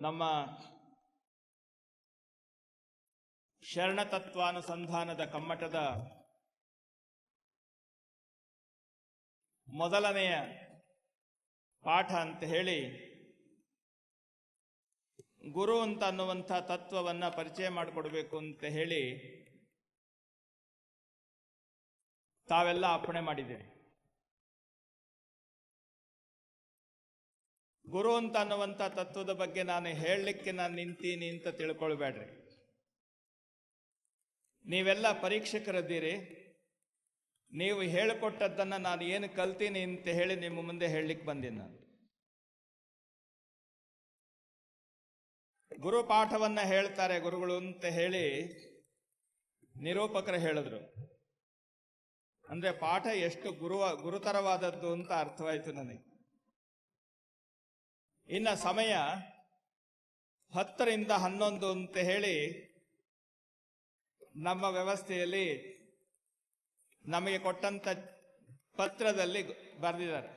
ನಮ್ಮ ಶರಣತತ್ವಾನುಸಂಧಾನದ ಕಮ್ಮಟದ ಮೊದಲನೆಯ ಪಾಠ ಅಂತ ಹೇಳಿ, ಗುರು ಅಂತ ಅನ್ನುವಂಥ ತತ್ವವನ್ನ ಪರಿಚಯ ಮಾಡಿಕೊಡ್ಬೇಕು ಅಂತ ಹೇಳಿ ತಾವೆಲ್ಲ ಅಪ್ಪಣೆ ಮಾಡಿದ್ದೇವೆ ಗುರು ಅಂತ ಅನ್ನುವಂಥ ತತ್ವದ ಬಗ್ಗೆ ನಾನು ಹೇಳಲಿಕ್ಕೆ ನಾನು ನಿಂತೀನಿ ಅಂತ ತಿಳ್ಕೊಳ್ಬೇಡ್ರಿ. ನೀವೆಲ್ಲ ಪರೀಕ್ಷಕರದ್ದೀರಿ. ನೀವು ಹೇಳಿಕೊಟ್ಟದ್ದನ್ನು ನಾನು ಏನು ಕಲ್ತೀನಿ ಅಂತ ಹೇಳಿ ನಿಮ್ಮ ಮುಂದೆ ಹೇಳಲಿಕ್ಕೆ ಬಂದೀನಿ ನಾನು. ಗುರು ಪಾಠವನ್ನು ಹೇಳ್ತಾರೆ ಗುರುಗಳು ಅಂತ ಹೇಳಿ ನಿರೂಪಕರು ಹೇಳಿದ್ರು. ಅಂದರೆ ಪಾಠ ಎಷ್ಟು ಗುರುವ, ಗುರುತರವಾದದ್ದು ಅಂತ ಅರ್ಥವಾಯಿತು ನನಗೆ. ಇನ್ನ ಸಮಯ ಹತ್ತರಿಂದ ಹನ್ನೊಂದು ಅಂತ ಹೇಳಿ ನಮ್ಮ ವ್ಯವಸ್ಥೆಯಲ್ಲಿ ನಮಗೆ ಕೊಟ್ಟಂತ ಪತ್ರದಲ್ಲಿ ಬರೆದಿದ್ದಾರೆ.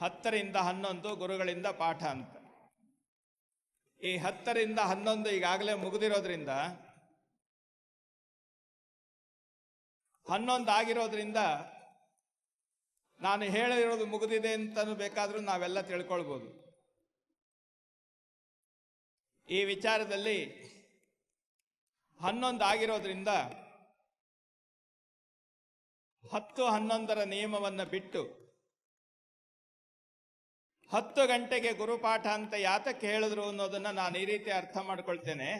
ಹತ್ತರಿಂದ ಹನ್ನೊಂದು ಗುರುಗಳಿಂದ ಪಾಠ ಅಂತ. ಈ ಹತ್ತರಿಂದ ಹನ್ನೊಂದು ಈಗಾಗಲೇ ಮುಗಿದಿರೋದ್ರಿಂದ ಹನ್ನೊಂದು ಆಗಿರೋದ್ರಿಂದ ನಾನು ಹೇಳಿರೋದು ಮುಗಿದಿದೆ ಅಂತಲೂ ಬೇಕಾದರೂ ನಾವೆಲ್ಲ ತಿಳ್ಕೊಳ್ಬೋದು. ಈ ವಿಚಾರದಲ್ಲಿ ಹನ್ನೊಂದು ಆಗಿರೋದ್ರಿಂದ ಹತ್ತು ಹನ್ನೊಂದರ ನಿಯಮವನ್ನು ಬಿಟ್ಟು ಹತ್ತು ಗಂಟೆಗೆ ಗುರುಪಾಠ ಅಂತ ಯಾತಕ್ಕೆ ಹೇಳಿದ್ರು ಅನ್ನೋದನ್ನ ನಾನು ಈ ರೀತಿ ಅರ್ಥ ಮಾಡ್ಕೊಳ್ತೇನೆ.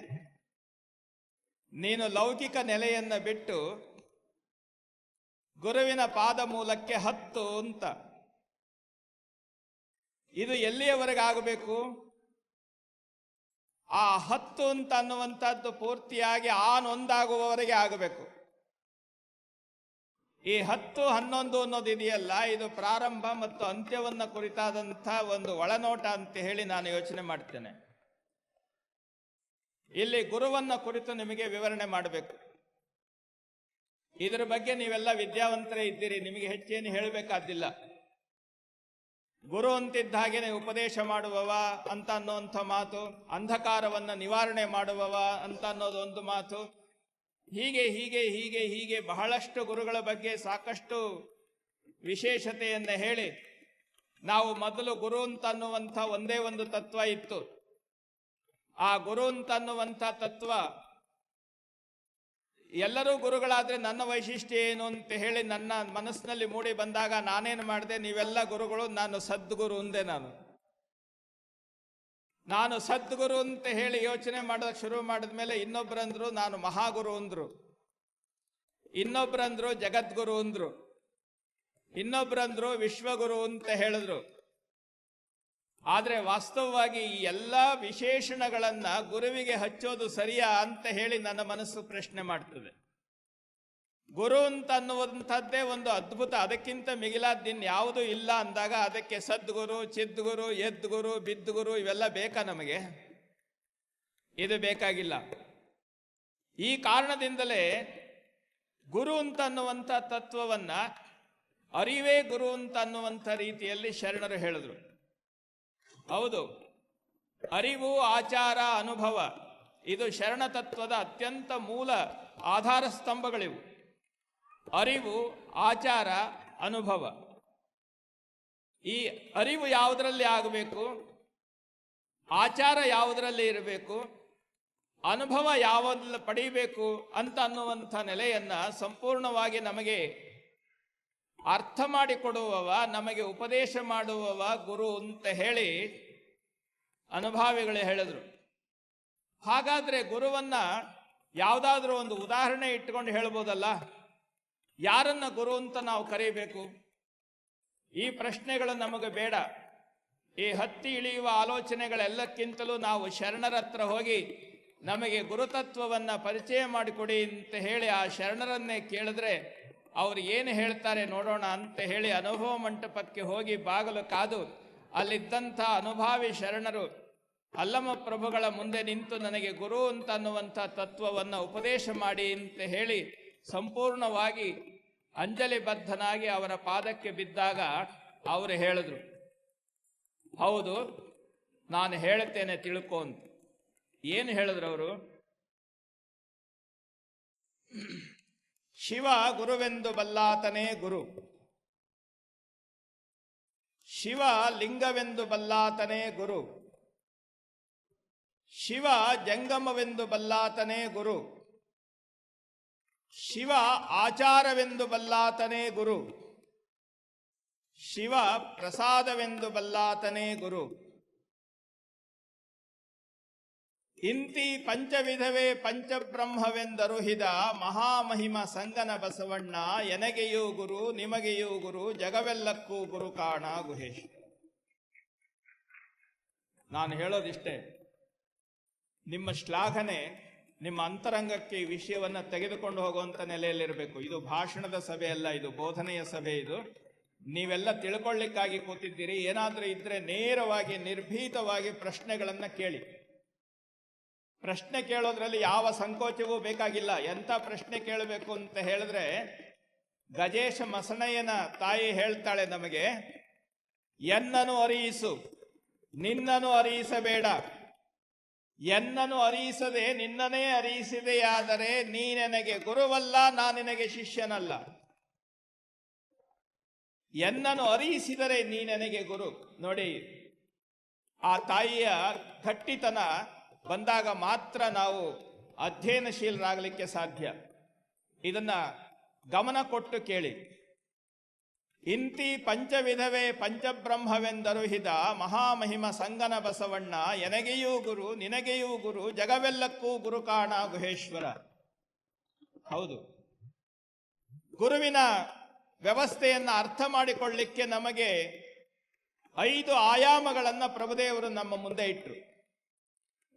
ನೀನು ಲೌಕಿಕ ನೆಲೆಯನ್ನು ಬಿಟ್ಟು ಗುರುವಿನ ಪಾದ ಮೂಲಕ್ಕೆ ಹತ್ತು ಅಂತ. ಇದು ಎಲ್ಲಿಯವರೆಗೆ ಆಗಬೇಕು ಆ ಹತ್ತು ಅಂತ ಅನ್ನುವಂಥದ್ದು ಪೂರ್ತಿಯಾಗಿ ಆನೊಂದಾಗುವವರೆಗೆ ಆಗಬೇಕು. ಈ ಹತ್ತು ಹನ್ನೊಂದು ಅನ್ನೋದು ಇದೆಯಲ್ಲ, ಇದು ಪ್ರಾರಂಭ ಮತ್ತು ಅಂತ್ಯವನ್ನ ಕುರಿತಾದಂಥ ಒಂದು ಒಳನೋಟ ಅಂತ ಹೇಳಿ ನಾನು ಯೋಚನೆ ಮಾಡ್ತೇನೆ. ಇಲ್ಲಿ ಗುರುವನ್ನ ಕುರಿತು ನಿಮಗೆ ವಿವರಣೆ ಮಾಡಬೇಕು. ಇದರ ಬಗ್ಗೆ ನೀವೆಲ್ಲ ವಿದ್ಯಾವಂತರೇ ಇದ್ದೀರಿ, ನಿಮಗೆ ಹೆಚ್ಚೇನು ಹೇಳಬೇಕಾದಿಲ್ಲ ಗುರು ಅಂತಿದ್ದ ಹಾಗೇನೆ ಉಪದೇಶ ಮಾಡುವವ ಅಂತ ಅನ್ನೋಂಥ ಮಾತು, ಅಂಧಕಾರವನ್ನು ನಿವಾರಣೆ ಮಾಡುವವ ಅಂತ ಅನ್ನೋದು ಒಂದು ಮಾತು. ಹೀಗೆ ಹೀಗೆ ಹೀಗೆ ಹೀಗೆ ಬಹಳಷ್ಟು ಗುರುಗಳ ಬಗ್ಗೆ ಸಾಕಷ್ಟು ವಿಶೇಷತೆಯನ್ನು ಹೇಳಿ ನಾವು ಮೊದಲು ಗುರು ಅಂತ ಅನ್ನುವಂಥ ಒಂದೇ ಒಂದು ತತ್ವ ಇತ್ತು. ಆ ಗುರು ಅಂತ ಅನ್ನುವಂಥ ತತ್ವ ಎಲ್ಲರೂ ಗುರುಗಳಾದರೆ ನನ್ನ ವೈಶಿಷ್ಟ್ಯ ಏನು ಅಂತ ಹೇಳಿ ನನ್ನ ಮನಸ್ಸಿನಲ್ಲಿ ಮೂಡಿ ಬಂದಾಗ ನಾನೇನು ಮಾಡಿದೆ? ನೀವೆಲ್ಲ ಗುರುಗಳು, ನಾನು ಸದ್ಗುರು ಅಂದೆ ನಾನು. ನಾನು ಸದ್ಗುರು ಅಂತ ಹೇಳಿ ಯೋಚನೆ ಮಾಡೋದಕ್ಕೆ ಶುರು ಮಾಡಿದ ಮೇಲೆ ಇನ್ನೊಬ್ಬರಂದ್ರು ನಾನು ಮಹಾಗುರು ಅಂದರು. ಇನ್ನೊಬ್ಬರಂದ್ರು ಜಗದ್ಗುರು ಅಂದ್ರು. ಇನ್ನೊಬ್ಬರಂದ್ರು ವಿಶ್ವಗುರು ಅಂತ ಹೇಳಿದ್ರು. ಆದ್ರೆ ವಾಸ್ತವವಾಗಿ ಈ ಎಲ್ಲ ವಿಶೇಷಣಗಳನ್ನು ಗುರುವಿಗೆ ಹಚ್ಚೋದು ಸರಿಯಾ ಅಂತ ಹೇಳಿ ನನ್ನ ಮನಸ್ಸು ಪ್ರಶ್ನೆ ಮಾಡ್ತದೆ. ಗುರು ಅಂತ ಅನ್ನುವಂಥದ್ದೇ ಒಂದು ಅದ್ಭುತ. ಅದಕ್ಕಿಂತ ಮಿಗಿಲಾದ್ದಿನ್ ಯಾವುದೂ ಇಲ್ಲ ಅಂದಾಗ ಅದಕ್ಕೆ ಸದ್ಗುರು, ಚಿದ್ಗುರು, ಎದ್ಗುರು, ಬಿದ್ಗುರು ಇವೆಲ್ಲ ಬೇಕಾ ನಮಗೆ? ಇದು ಬೇಕಾಗಿಲ್ಲ. ಈ ಕಾರಣದಿಂದಲೇ ಗುರು ಅಂತ ಅನ್ನುವಂಥ ತತ್ವವನ್ನು ಅರಿವೇ ಗುರು ಅಂತ ಅನ್ನುವಂಥ ರೀತಿಯಲ್ಲಿ ಶರಣರು ಹೇಳಿದ್ರು. ಹೌದು. ಅರಿವು, ಆಚಾರ, ಅನುಭವ, ಇದು ಶರಣ ತತ್ವದ ಅತ್ಯಂತ ಮೂಲ ಆಧಾರ ಸ್ತಂಭಗಳಿವು. ಅರಿವು, ಆಚಾರ, ಅನುಭವ. ಈ ಅರಿವು ಯಾವುದರಲ್ಲಿ ಆಗಬೇಕು? ಆಚಾರ ಯಾವುದರಲ್ಲಿ ಇರಬೇಕು? ಅನುಭವ ಯಾವ ಪಡೀಬೇಕು ಅಂತ ಅನ್ನುವಂಥ ನೆಲೆಯನ್ನು ಸಂಪೂರ್ಣವಾಗಿ ನಮಗೆ ಅರ್ಥ ಮಾಡಿಕೊಡುವವ, ನಮಗೆ ಉಪದೇಶ ಮಾಡುವವ ಗುರು ಅಂತ ಹೇಳಿ ಅನುಭಾವಿಗಳು ಹೇಳಿದರು. ಹಾಗಾದ್ರೆ ಗುರುವನ್ನ ಯಾವುದಾದ್ರೂ ಒಂದು ಉದಾಹರಣೆ ಇಟ್ಕೊಂಡು ಹೇಳ್ಬೋದಲ್ಲ? ಯಾರನ್ನ ಗುರು ಅಂತ ನಾವು ಕರೀಬೇಕು? ಈ ಪ್ರಶ್ನೆಗಳು ನಮಗೆ ಬೇಡ. ಈ ಹತ್ತಿ ಇಳಿಯುವ ಆಲೋಚನೆಗಳೆಲ್ಲಕ್ಕಿಂತಲೂ ನಾವು ಶರಣರ ಹತ್ರ ಹೋಗಿ ನಮಗೆ ಗುರುತತ್ವವನ್ನು ಪರಿಚಯ ಮಾಡಿಕೊಡಿ ಅಂತ ಹೇಳಿ ಆ ಶರಣರನ್ನೇ ಕೇಳಿದ್ರೆ ಅವ್ರು ಏನು ಹೇಳ್ತಾರೆ ನೋಡೋಣ ಅಂತ ಹೇಳಿ ಅನುಭವ ಮಂಟಪಕ್ಕೆ ಹೋಗಿ ಬಾಗಲು ಕಾದು ಅಲ್ಲಿದ್ದಂಥ ಅನುಭಾವಿ ಶರಣರು ಅಲ್ಲಮ ಪ್ರಭುಗಳ ಮುಂದೆ ನಿಂತು ನನಗೆ ಗುರು ಅಂತ ಅನ್ನುವಂಥ ತತ್ವವನ್ನು ಉಪದೇಶ ಮಾಡಿ ಅಂತ ಹೇಳಿ ಸಂಪೂರ್ಣವಾಗಿ ಅಂಜಲಿ ಬದ್ಧನಾಗಿ ಅವರ ಪಾದಕ್ಕೆ ಬಿದ್ದಾಗ ಅವರು ಹೇಳಿದ್ರು, ಹೌದು, ನಾನು ಹೇಳುತ್ತೇನೆ ತಿಳ್ಕೊ ಅಂತ. ಏನು ಹೇಳಿದ್ರು ಅವರು? ಶಿವ ಗುರುವೆಂದು ಬಲ್ಲಾತನೇ ಗುರು. ಶಿವ ಲಿಂಗವೆಂದು ಬಲ್ಲಾತನೇ ಗುರು. ಶಿವ ಜಂಗಮವೆಂದು ಬಲ್ಲಾತನೇ ಗುರು. ಶಿವ ಆಚಾರವೆಂದು ಬಲ್ಲಾತನೇ ಗುರು. ಶಿವ ಪ್ರಸಾದವೆಂದು ಬಲ್ಲಾತನೇ ಗುರು. ಇಂತಿ ಪಂಚವಿಧವೇ ಪಂಚಬ್ರಹ್ಮವೆಂದರುಹಿದ ಮಹಾಮಹಿಮ ಸಂಗನ ಬಸವಣ್ಣ, ಎನಗೆಯೂ ಗುರು, ನಿಮಗೆಯೂ ಗುರು, ಜಗವೆಲ್ಲಕ್ಕೂ ಗುರು ಕಾಣ ಗುಹೇಶ್. ನಾನು ಹೇಳೋದಿಷ್ಟೇ, ನಿಮ್ಮ ಶ್ಲಾಘನೆ, ನಿಮ್ಮ ಅಂತರಂಗಕ್ಕೆ ಈ ವಿಷಯವನ್ನು ತೆಗೆದುಕೊಂಡು ಹೋಗುವಂಥ ನೆಲೆಯಲ್ಲಿರಬೇಕು. ಇದು ಭಾಷಣದ ಸಭೆ ಅಲ್ಲ, ಇದು ಬೋಧನೆಯ ಸಭೆ ಇದು. ನೀವೆಲ್ಲ ತಿಳ್ಕೊಳ್ಳಿಕ್ಕಾಗಿ ಕೂತಿದ್ದೀರಿ, ಏನಾದರೂ ಇದ್ರೆ ನೇರವಾಗಿ ನಿರ್ಭೀತವಾಗಿ ಪ್ರಶ್ನೆಗಳನ್ನು ಕೇಳಿ. ಪ್ರಶ್ನೆ ಕೇಳೋದ್ರಲ್ಲಿ ಯಾವ ಸಂಕೋಚವೂ ಬೇಕಾಗಿಲ್ಲ. ಎಂಥ ಪ್ರಶ್ನೆ ಕೇಳಬೇಕು ಅಂತ ಹೇಳಿದ್ರೆ, ಗಜೇಶ ಮಸಣಯ್ಯನ ತಾಯಿ ಹೇಳ್ತಾಳೆ ನಮಗೆ, ಎನ್ನನು ಅರಿಯಿಸು, ನಿನ್ನನು ಅರಿಯಿಸಬೇಡ. ಎನ್ನನು ಅರಿಯಿಸದೆ, ನಿನ್ನನೇ ಅರಿಯಿಸಿದೆಯಾದರೆ ನೀ ನನಗೆ ಗುರುವಲ್ಲ ನಾ ನಿನಗೆ ಶಿಷ್ಯನಲ್ಲ. ಎನ್ನನು ಅರಿಯಿಸಿದರೆ ನೀ ನನಗೆ ಗುರು. ನೋಡಿ, ಆ ತಾಯಿಯ ಗಟ್ಟಿತನ ಬಂದಾಗ ಮಾತ್ರ ನಾವು ಅಧ್ಯಯನಶೀಲರಾಗಲಿಕ್ಕೆ ಸಾಧ್ಯ. ಇದನ್ನ ಗಮನ ಕೊಟ್ಟು ಕೇಳಿ. ಇಂತಿ ಪಂಚವಿಧವೇ ಪಂಚಬ್ರಹ್ಮವೆಂದರು ಹಿದ ಮಹಾಮಹಿಮ ಸಂಗನ ಬಸವಣ್ಣ, ಎನಗೆಯೂ ಗುರು, ನಿನಗೆಯೂ ಗುರು, ಜಗವೆಲ್ಲಕ್ಕೂ ಗುರು ಕಾಣ ಗುಹೇಶ್ವರ ಹೌದು. ಗುರುವಿನ ವ್ಯವಸ್ಥೆಯನ್ನು ಅರ್ಥ ಮಾಡಿಕೊಳ್ಳಿಕ್ಕೆ ನಮಗೆ ಐದು ಆಯಾಮಗಳನ್ನು ಪ್ರಭುದೇವರು ನಮ್ಮ ಮುಂದೆ ಇಟ್ಟರು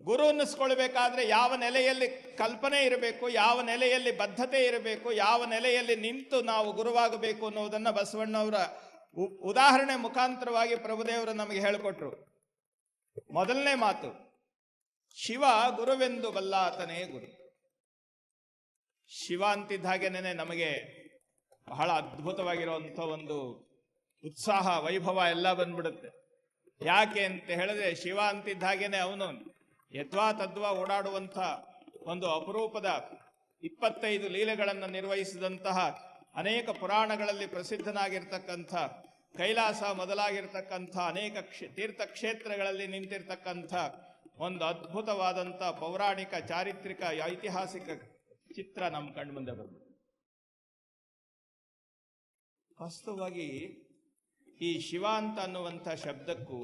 ಗುರು ಅನ್ನಿಸ್ಕೊಳ್ಬೇಕಾದ್ರೆ ಯಾವ ನೆಲೆಯಲ್ಲಿ ಕಲ್ಪನೆ ಇರಬೇಕು, ಯಾವ ನೆಲೆಯಲ್ಲಿ ಬದ್ಧತೆ ಇರಬೇಕು, ಯಾವ ನೆಲೆಯಲ್ಲಿ ನಿಂತು ನಾವು ಗುರುವಾಗಬೇಕು ಅನ್ನೋದನ್ನು ಬಸವಣ್ಣವರ ಉದಾಹರಣೆ ಮುಖಾಂತರವಾಗಿ ಪ್ರಭುದೇವರು ನಮಗೆ ಹೇಳಿಕೊಟ್ರು. ಮೊದಲನೇ ಮಾತು, ಶಿವ ಗುರುವೆಂದು ಬಲ್ಲಾತನೇ ಗುರು. ಶಿವ ಅಂತಿದ್ದ ಹಾಗೇನೆ ನಮಗೆ ಬಹಳ ಅದ್ಭುತವಾಗಿರುವಂಥ ಒಂದು ಉತ್ಸಾಹ, ವೈಭವ ಎಲ್ಲ ಬಂದ್ಬಿಡುತ್ತೆ. ಯಾಕೆ ಅಂತ ಹೇಳಿದ್ರೆ ಶಿವ ಅಂತಿದ್ದ ಹಾಗೇನೆ ಅವನು ಯದ್ವಾ ತದ್ವಾ ಓಡಾಡುವಂಥ ಒಂದು ಅಪರೂಪದ ಇಪ್ಪತ್ತೈದು ಲೀಲೆಗಳನ್ನು ನಿರ್ವಹಿಸಿದಂತಹ ಅನೇಕ ಪುರಾಣಗಳಲ್ಲಿ ಪ್ರಸಿದ್ಧನಾಗಿರ್ತಕ್ಕಂಥ, ಕೈಲಾಸ ಮೊದಲಾಗಿರ್ತಕ್ಕಂಥ, ಅನೇಕ ಕ್ಷೇ, ತೀರ್ಥಕ್ಷೇತ್ರಗಳಲ್ಲಿ ನಿಂತಿರ್ತಕ್ಕಂಥ ಒಂದು ಅದ್ಭುತವಾದಂಥ ಪೌರಾಣಿಕ ಚಾರಿತ್ರಿಕ ಐತಿಹಾಸಿಕ ಚಿತ್ರ ನಮ್ಮ ಕಣ್ಮುಂದೆ ಬಂತು ವಾಸ್ತವವಾಗಿ ಈ ಶಿವ ಅಂತ ಅನ್ನುವಂಥ ಶಬ್ದಕ್ಕೂ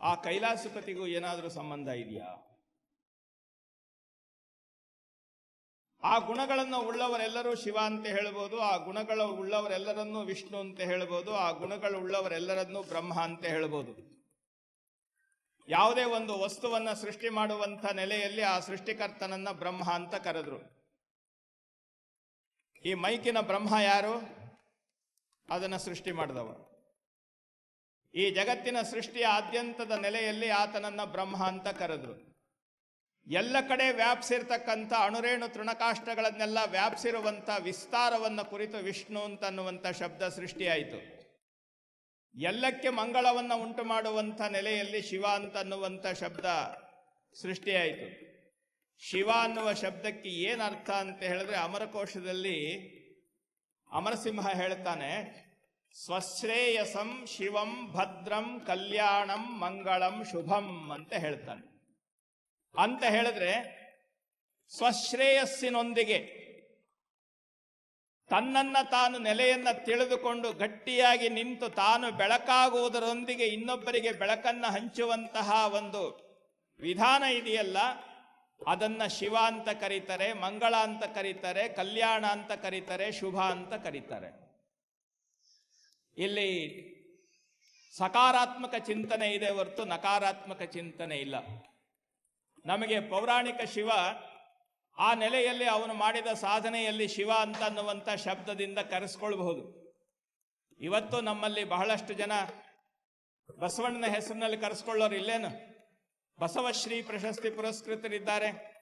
ಆ ಕೈಲಾಸಪತಿಗೂ ಏನಾದರೂ ಸಂಬಂಧ ಇದೆಯಾ? ಆ ಗುಣಗಳನ್ನು ಉಳ್ಳವರೆಲ್ಲರೂ ಶಿವ ಅಂತ ಹೇಳ್ಬೋದು, ಆ ಗುಣಗಳ ಉಳ್ಳವರೆಲ್ಲರನ್ನೂ ವಿಷ್ಣು ಅಂತ ಹೇಳ್ಬೋದು, ಆ ಗುಣಗಳು ಉಳ್ಳವರೆಲ್ಲರನ್ನೂ ಬ್ರಹ್ಮ ಅಂತ ಹೇಳ್ಬೋದು. ಯಾವುದೇ ಒಂದು ವಸ್ತುವನ್ನು ಸೃಷ್ಟಿ ಮಾಡುವಂಥ ನೆಲೆಯಲ್ಲಿ ಆ ಸೃಷ್ಟಿಕರ್ತನನ್ನ ಬ್ರಹ್ಮ ಅಂತ ಕರೆದ್ರು. ಈ ಮೈಕಿನ ಬ್ರಹ್ಮ ಯಾರು? ಅದನ್ನು ಸೃಷ್ಟಿ ಮಾಡಿದವ ಈ ಜಗತ್ತಿನ ಸೃಷ್ಟಿಯ ಆದ್ಯಂತದ ನೆಲೆಯಲ್ಲಿ ಆತನನ್ನ ಬ್ರಹ್ಮ ಅಂತ ಕರೆದ್ರು. ಎಲ್ಲ ಕಡೆ ವ್ಯಾಪ್ಸಿರ್ತಕ್ಕಂಥ ಅಣುರೇಣು ತೃಣಕಾಷ್ಟಗಳನ್ನೆಲ್ಲ ವ್ಯಾಪ್ಸಿರುವಂಥ ವಿಸ್ತಾರವನ್ನ ಕುರಿತು ವಿಷ್ಣು ಅಂತ ಅನ್ನುವಂಥ ಶಬ್ದ ಸೃಷ್ಟಿಯಾಯಿತು. ಎಲ್ಲಕ್ಕೆ ಮಂಗಳವನ್ನ ಉಂಟು ಮಾಡುವಂಥ ನೆಲೆಯಲ್ಲಿ ಶಿವ ಅಂತ ಅನ್ನುವಂಥ ಶಬ್ದ ಸೃಷ್ಟಿಯಾಯಿತು. ಶಿವ ಅನ್ನುವ ಶಬ್ದಕ್ಕೆ ಏನು ಅರ್ಥ ಅಂತ ಹೇಳಿದ್ರೆ ಅಮರಕೋಶದಲ್ಲಿ ಅಮರಸಿಂಹ ಹೇಳ್ತಾನೆ ಸ್ವಶ್ರೇಯಸಂ ಶಿವಂ ಭದ್ರಂ ಕಲ್ಯಾಣಂ ಮಂಗಳಂ ಶುಭಂ ಅಂತ ಹೇಳ್ತಾನೆ. ಅಂತ ಹೇಳಿದ್ರೆ ಸ್ವಶ್ರೇಯಸ್ಸಿನೊಂದಿಗೆ ತನ್ನನ್ನ ತಾನು ನೆಲೆಯನ್ನ ತಿಳಿದುಕೊಂಡು ಗಟ್ಟಿಯಾಗಿ ನಿಂತು ತಾನು ಬೆಳಕಾಗುವುದರೊಂದಿಗೆ ಇನ್ನೊಬ್ಬರಿಗೆ ಬೆಳಕನ್ನ ಹಂಚುವಂತಹ ಒಂದು ವಿಧಾನ ಇದೆಯಲ್ಲ, ಅದನ್ನ ಶಿವ ಅಂತ ಕರೀತಾರೆ, ಮಂಗಳ ಅಂತ ಕರೀತಾರೆ, ಕಲ್ಯಾಣ ಅಂತ ಕರೀತಾರೆ, ಶುಭ ಅಂತ ಕರೀತಾರೆ. ಇಲ್ಲಿ ಸಕಾರಾತ್ಮಕ ಚಿಂತನೆ ಇದೆ ಹೊರತು ನಕಾರಾತ್ಮಕ ಚಿಂತನೆ ಇಲ್ಲ. ನಮಗೆ ಪೌರಾಣಿಕ ಶಿವ ಆ ನೆಲೆಯಲ್ಲಿ ಅವನು ಮಾಡಿದ ಸಾಧನೆಯಲ್ಲಿ ಶಿವ ಅಂತ ಅನ್ನುವಂಥ ಶಬ್ದದಿಂದ ಕರೆಸ್ಕೊಳ್ಬಹುದು. ಇವತ್ತು ನಮ್ಮಲ್ಲಿ ಬಹಳಷ್ಟು ಜನ ಬಸವಣ್ಣನ ಹೆಸರಿನಲ್ಲಿ ಕರೆಸ್ಕೊಳ್ಳೋರು ಇಲ್ಲೇನು? ಬಸವಶ್ರೀ ಪ್ರಶಸ್ತಿ ಪುರಸ್ಕೃತರಿದ್ದಾರೆ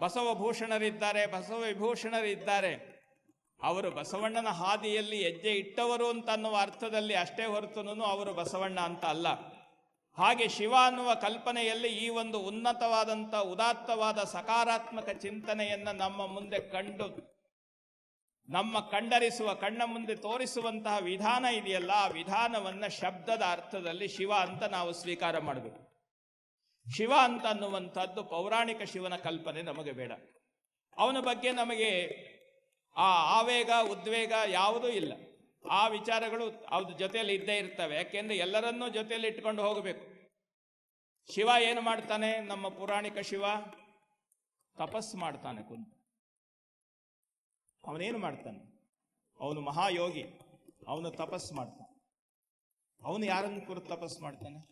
ಬಸವಭೂಷಣರಿದ್ದಾರೆ ಬಸವ ವಿಭೂಷಣರಿದ್ದಾರೆ. ಅವರು ಬಸವಣ್ಣನ ಹಾದಿಯಲ್ಲಿ ಹೆಜ್ಜೆ ಇಟ್ಟವರು ಅಂತ ಅನ್ನುವ ಅರ್ಥದಲ್ಲಿ ಅಷ್ಟೇ ಹೊರತುನು ಅವರು ಬಸವಣ್ಣ ಅಂತ ಅಲ್ಲ. ಹಾಗೆ ಶಿವ ಅನ್ನುವ ಕಲ್ಪನೆಯಲ್ಲಿ ಈ ಒಂದು ಉನ್ನತವಾದಂಥ, ಉದಾತ್ತವಾದ ಸಕಾರಾತ್ಮಕ ಚಿಂತನೆಯನ್ನ ನಮ್ಮ ಮುಂದೆ ಕಂಡು, ನಮ್ಮ ಕಂಡರಿಸುವ, ಕಣ್ಣ ಮುಂದೆ ತೋರಿಸುವಂತಹ ವಿಧಾನ ಇದೆಯಲ್ಲ, ಆ ವಿಧಾನವನ್ನು ಶಬ್ದದ ಅರ್ಥದಲ್ಲಿ ಶಿವ ಅಂತ ನಾವು ಸ್ವೀಕಾರ ಮಾಡಬೇಕು. ಶಿವ ಅಂತ ಅನ್ನುವಂಥದ್ದು ಪೌರಾಣಿಕ ಶಿವನ ಕಲ್ಪನೆ ನಮಗೆ ಬೇಡ. ಅವನ ಬಗ್ಗೆ ನಮಗೆ ಆ ಆವೇಗ, ಉದ್ವೇಗ ಯಾವುದೂ ಇಲ್ಲ. ಆ ವಿಚಾರಗಳು ಅವ್ರ ಜೊತೆಯಲ್ಲಿ ಇದ್ದೇ ಇರ್ತವೆ. ಯಾಕೆಂದ್ರೆ ಎಲ್ಲರನ್ನೂ ಜೊತೆಯಲ್ಲಿ ಇಟ್ಕೊಂಡು ಹೋಗಬೇಕು. ಶಿವ ಏನು ಮಾಡ್ತಾನೆ? ನಮ್ಮ ಪುರಾಣಿಕ ಶಿವ ತಪಸ್ಸು ಮಾಡ್ತಾನೆ ಕುಂತು. ಅವನೇನು ಮಾಡ್ತಾನೆ? ಅವನು ಮಹಾಯೋಗಿ. ಅವನು ತಪಸ್ಸು ಮಾಡ್ತಾನೆ. ಅವನು ಯಾರನ್ನು ಕುರಿತು ತಪಸ್ಸು ಮಾಡ್ತಾನೆ?